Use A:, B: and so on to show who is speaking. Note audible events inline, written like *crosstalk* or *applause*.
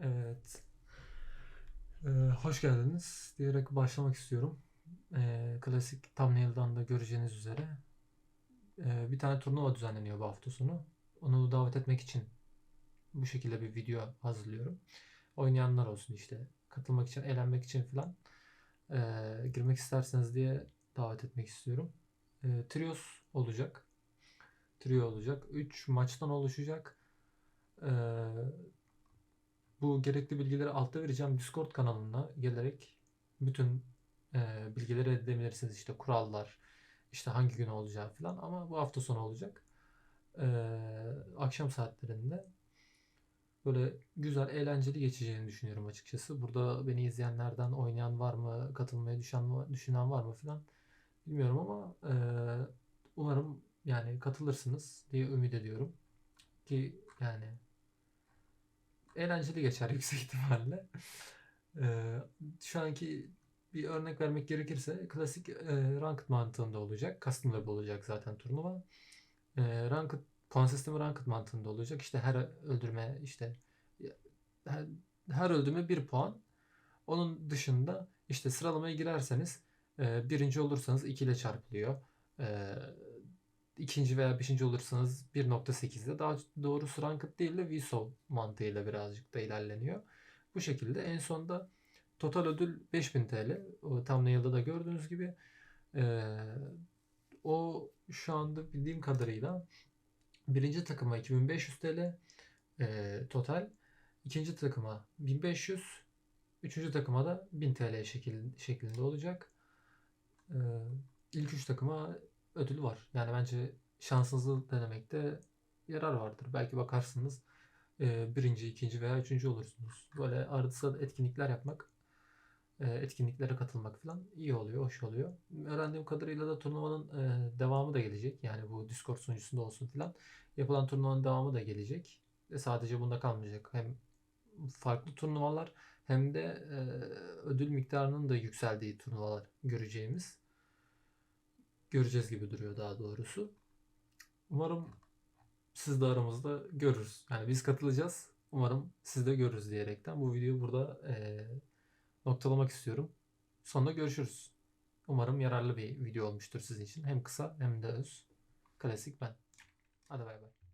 A: Evet. Ee, hoş geldiniz diyerek başlamak istiyorum. Ee, klasik thumbnail'dan da göreceğiniz üzere ee, bir tane turnuva düzenleniyor bu hafta sonu. Onu davet etmek için bu şekilde bir video hazırlıyorum. Oynayanlar olsun işte. Katılmak için, eğlenmek için falan ee, girmek isterseniz diye davet etmek istiyorum. Ee, trios olacak. Trio olacak. 3 maçtan oluşacak. Ee, bu gerekli bilgileri altta vereceğim Discord kanalına gelerek bütün e, bilgileri edinebilirsiniz. İşte kurallar, işte hangi gün olacağı falan ama bu hafta sonu olacak. E, akşam saatlerinde böyle güzel, eğlenceli geçeceğini düşünüyorum açıkçası. Burada beni izleyenlerden oynayan var mı, katılmaya düşen, düşünen var mı falan bilmiyorum ama e, umarım yani katılırsınız diye ümit ediyorum. Ki yani eğlenceli geçer *laughs* yüksek ihtimalle. Ee, şu anki bir örnek vermek gerekirse klasik e, ranked mantığında olacak. Custom web olacak zaten turnuva. E, ranked puan sistemi ranked mantığında olacak. İşte her öldürme işte her, her öldürme bir puan. Onun dışında işte sıralamaya girerseniz e, birinci olursanız 2 ile çarpılıyor. E, ikinci veya beşinci olursanız 1.8'de daha doğrusu ranked değil de VSOL mantığıyla birazcık da ilerleniyor. Bu şekilde en sonda total ödül 5000 TL. O thumbnail'da da gördüğünüz gibi. Ee, o şu anda bildiğim kadarıyla birinci takıma 2500 TL total. ikinci takıma 1500 Üçüncü takıma da 1000 TL şekil, şeklinde olacak. Ee, ilk üç takıma ödül var. Yani bence şansınızı denemekte yarar vardır. Belki bakarsınız e, birinci, ikinci veya üçüncü olursunuz. Böyle arada etkinlikler yapmak, e, etkinliklere katılmak falan iyi oluyor, hoş oluyor. Öğrendiğim kadarıyla da turnuvanın e, devamı da gelecek. Yani bu Discord sunucusunda olsun falan. Yapılan turnuvanın devamı da gelecek. E, sadece bunda kalmayacak. Hem farklı turnuvalar hem de e, ödül miktarının da yükseldiği turnuvalar göreceğimiz göreceğiz gibi duruyor daha doğrusu. Umarım siz de aramızda görürüz. Yani biz katılacağız. Umarım siz de görürüz diyerekten bu videoyu burada eee, noktalamak istiyorum. Sonra görüşürüz. Umarım yararlı bir video olmuştur sizin için. Hem kısa hem de öz. Klasik ben. Hadi bay bay.